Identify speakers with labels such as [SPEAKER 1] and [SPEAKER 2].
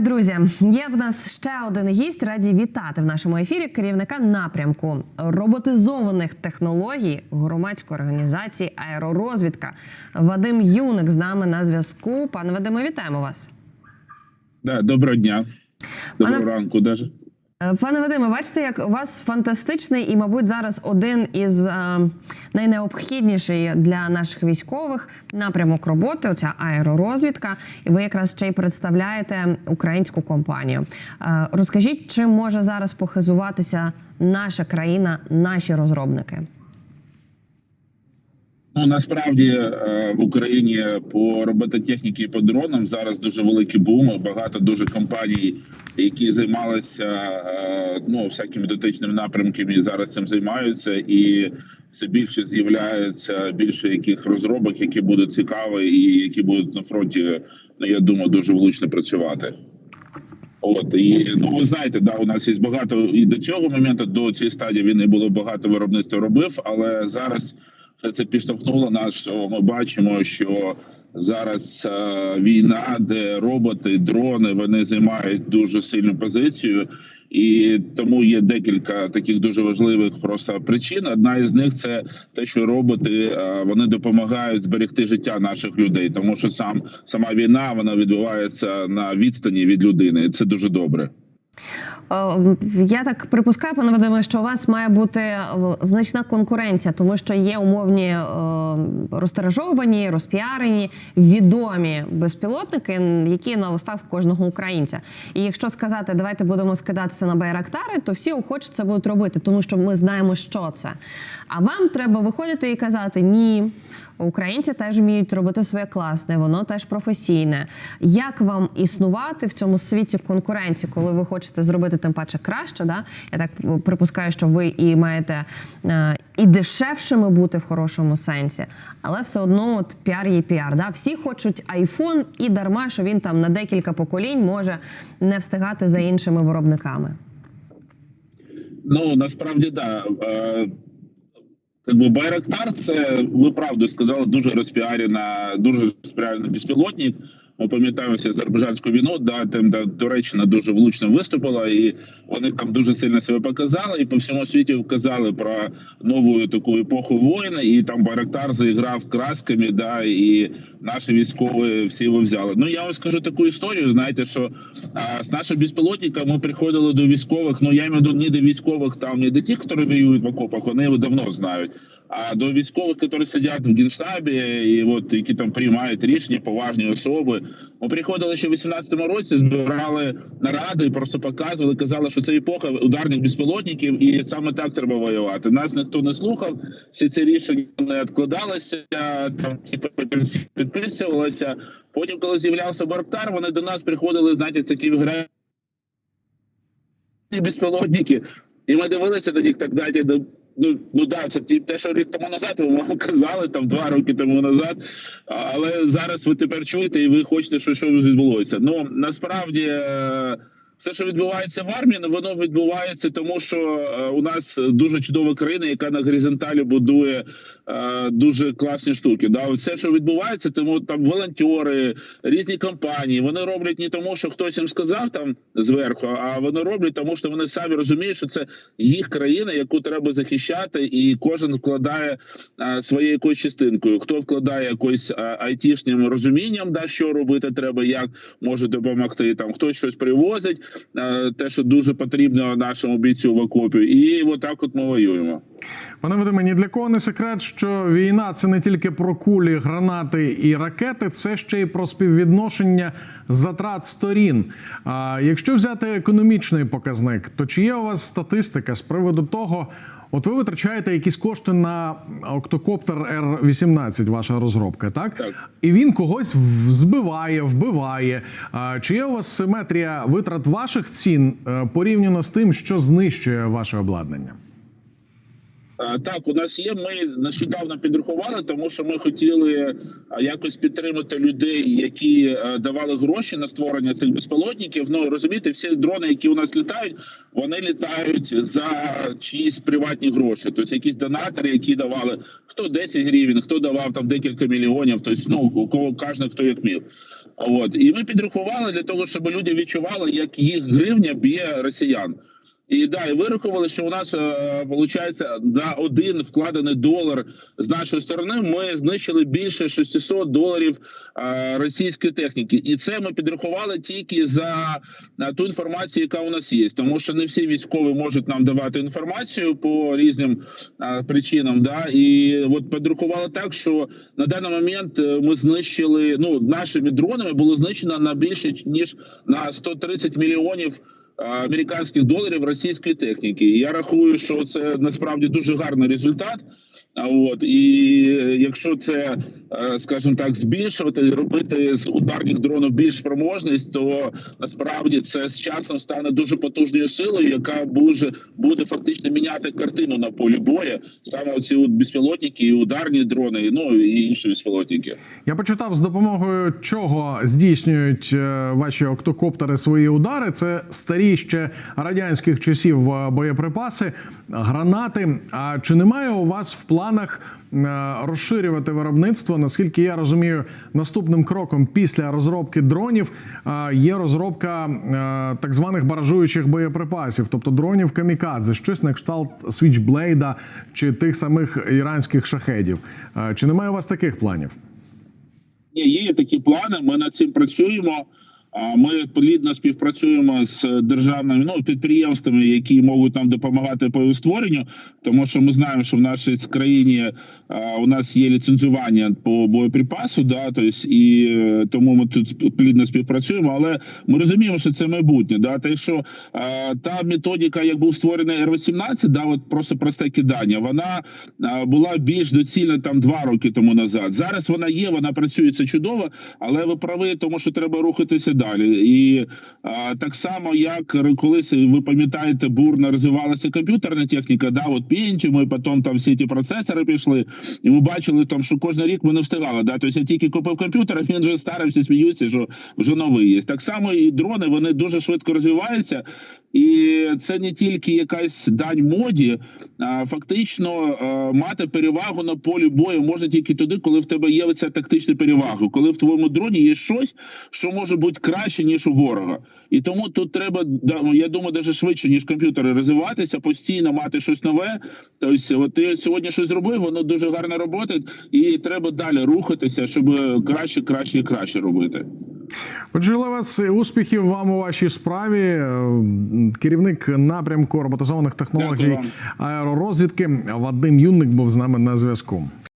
[SPEAKER 1] Так, друзі, є в нас ще один гість. Раді вітати в нашому ефірі керівника напрямку роботизованих технологій громадської організації Аеророзвідка Вадим Юник з нами на зв'язку. Пане Вадиме, вітаємо вас.
[SPEAKER 2] Да, доброго дня. Доброго
[SPEAKER 1] Пане-
[SPEAKER 2] ранку, даже.
[SPEAKER 1] Е, Пане Вадиме, бачите, як у вас фантастичний і, мабуть, зараз один із е, найнеобхідніший для наших військових напрямок роботи. Оця аеророзвідка. І ви якраз ще й представляєте українську компанію. Е, розкажіть, чим може зараз похизуватися наша країна, наші розробники?
[SPEAKER 2] Ну насправді е, в Україні по робототехніці по дронам зараз дуже великі буми. Багато дуже компаній, які займалися е, ну всякими дотичними напрямками, зараз цим займаються, і все більше з'являється більше яких розробок, які будуть цікаві і які будуть на фронті. Ну я думаю, дуже влучно працювати. От і ну ви знаєте, да, у нас є багато і до цього моменту, до цієї стадії війни було багато виробництва робив, але зараз все це підштовхнуло нас. Що ми бачимо, що зараз е, війна, де роботи, дрони вони займають дуже сильну позицію, і тому є декілька таких дуже важливих просто причин. Одна із них це те, що роботи е, вони допомагають зберегти життя наших людей, тому що сам сама війна вона відбувається на відстані від людини. і Це дуже добре.
[SPEAKER 1] Е, Я так припускаю, пане Вадиме, що у вас має бути е, значна конкуренція, тому що є умовні е, розпіарені, відомі безпілотники, які на устах кожного українця. І якщо сказати, давайте будемо скидатися на байрактари, то всі охоче це будуть робити, тому що ми знаємо, що це. А вам треба виходити і казати ні. Українці теж вміють робити своє класне, воно теж професійне. Як вам існувати в цьому світі конкуренції, коли ви хочете зробити тим паче краще? Да? Я так припускаю, що ви і маєте е, і дешевшими бути в хорошому сенсі, але все одно от піар є піар. Да? Всі хочуть айфон і дарма, що він там на декілька поколінь може не встигати за іншими виробниками.
[SPEAKER 2] Ну насправді да. Якби Байрактар, це ви правду сказали, дуже розпіарена, дуже розпіарена безпілотник. Ми пам'ятаємо всі азербайджанську війну, да, там да, Туреччина дуже влучно виступила, і вони там дуже сильно себе показали, і по всьому світі вказали про нову таку епоху воїни, і там Байрактар заіграв красками, да, і наші військові всі його взяли. Ну я вам скажу таку історію. Знаєте, що а, з нашим безпілотником ми приходили до військових. Ну я маю до ні до військових, там не до тих, які воюють в окопах, вони його давно знають. А до військових, які сидять в генштабі, і от які там приймають рішення, поважні особи. Ми приходили ще в 18-му році, збирали наради, просто показували, казали, що це епоха ударних безпілотників, і саме так треба воювати. Нас ніхто не слухав. Всі ці рішення не відкладалися, там підписувалися. Потім, коли з'являвся Барктар, вони до нас приходили, знаєте, такі гра безпілотники. І ми дивилися на них так далі. Ну, ну да, це ті- те, що рік тому назад ви вам казали, там два роки тому назад. Але зараз ви тепер чуєте і ви хочете, що що відбулося. Ну насправді. е, Все, що відбувається в армії, воно відбувається, тому що е, у нас дуже чудова країна, яка на горизонталі будує е, дуже класні штуки. Да, все, що відбувається, тому там волонтери, різні компанії, вони роблять не тому, що хтось їм сказав там зверху, а вони роблять тому, що вони самі розуміють, що це їх країна, яку треба захищати, і кожен вкладає е, своєю якоюсь частинкою. Хто вкладає якось айтішнім розумінням, да що робити треба, як може допомогти. Там хтось щось привозить, те, що дуже потрібно нашому бійцю в окопі, і отак от ми воюємо.
[SPEAKER 3] Пане Вадиме, ні для кого не секрет, що війна це не тільки про кулі, гранати і ракети, це ще й про співвідношення затрат сторін. А якщо взяти економічний показник, то чи є у вас статистика з приводу того? От ви витрачаєте якісь кошти на октокоптер Р-18, ваша розробка, так?
[SPEAKER 2] Так.
[SPEAKER 3] І він когось збиває, вбиває. Чи є у вас симетрія витрат ваших цін е, порівняно з тим, що знищує ваше обладнання?
[SPEAKER 2] Так, у нас є. Ми нещодавно підрахували, тому що ми хотіли е, якось підтримати людей, які е, давали гроші на створення цих безпілотників. Ну розумієте, всі дрони, які у нас літають, вони літають за чиїсь приватні гроші. Тобто якісь донатори, які давали хто 10 гривень, хто давав там декілька мільйонів. Тобто, ну у кого кожен хто як міг. От і ми підрахували для того, щоб люди відчували, як їх гривня б'є росіян. І да, і вирахували, що у нас виходить за один вкладений долар з нашої сторони. Ми знищили більше 600 доларів е, російської техніки, і це ми підрахували тільки за е, ту інформацію, яка у нас є. Тому що не всі військові можуть нам давати інформацію по різним е, причинам. Да, і от підрахували так, що на даний момент е, ми знищили ну нашими дронами було знищено на більше ніж на 130 мільйонів американських доларів російської техніки. І я рахую, що це насправді дуже гарний результат. От і якщо це, е, скажімо так, збільшувати, робити з ударних дронів більш спроможність, то насправді це з часом стане дуже потужною силою, яка буде, буде фактично міняти картину на полі бою. Саме ці от безпілотники, і ударні дрони, ну і інші безпілотники.
[SPEAKER 3] Я почитав з допомогою чого здійснюють е, ваші октокоптери свої удари. Це старі ще радянських часів е, боєприпаси, гранати. А чи немає у вас в планах е, розширювати виробництво? Наскільки я розумію, наступним кроком після розробки дронів е, є розробка е, так званих баражуючих боєприпасів, тобто дронів камікадзе, щось на кшталт свічблейда чи тих самих іранських шахедів. Чи немає у вас таких планів?
[SPEAKER 2] Ні, є такі плани. Ми над цим працюємо. Ми плідно співпрацюємо з державними ну підприємствами, які можуть нам допомагати по створенню, тому що ми знаємо, що в нашій країні а, у нас є ліцензування по боєприпасу, да, тобто, і е, тому ми тут плідно співпрацюємо. Але ми розуміємо, що це майбутнє. Да, те, що а, та методика, як був створений Р-18, да, от просто просте кидання, вона була більш доцільна там два роки тому назад. Зараз вона є, вона працює це чудово, але ви праві, тому що треба рухатися далі. І а, так само, як колись ви пам'ятаєте, бурно розвивалася комп'ютерна техніка, да, от Pentium, і потім там всі ті процесори пішли, і ми бачили там, що кожен рік ми не встигали. Да? Тобто я тільки купив комп'ютер, а він вже старий, всі сміються, що вже новий є. Так само і дрони вони дуже швидко розвиваються. І це не тільки якась дань моді, а фактично е, мати перевагу на полі бою можна тільки тоді, коли в тебе є ця тактична перевага, коли в твоєму дроні є щось, що може бути краще ніж у ворога. І тому тут треба я думаю, навіть швидше ніж комп'ютери розвиватися, постійно мати щось нове. Тобто, от ти сьогодні щось зробив, воно дуже гарно працює, і треба далі рухатися, щоб краще, краще і краще робити.
[SPEAKER 3] Отже, Левес, успіхів вам у вашій справі. Керівник напрямку роботизованих технологій аеророзвідки Вадим Юнник був з нами на зв'язку.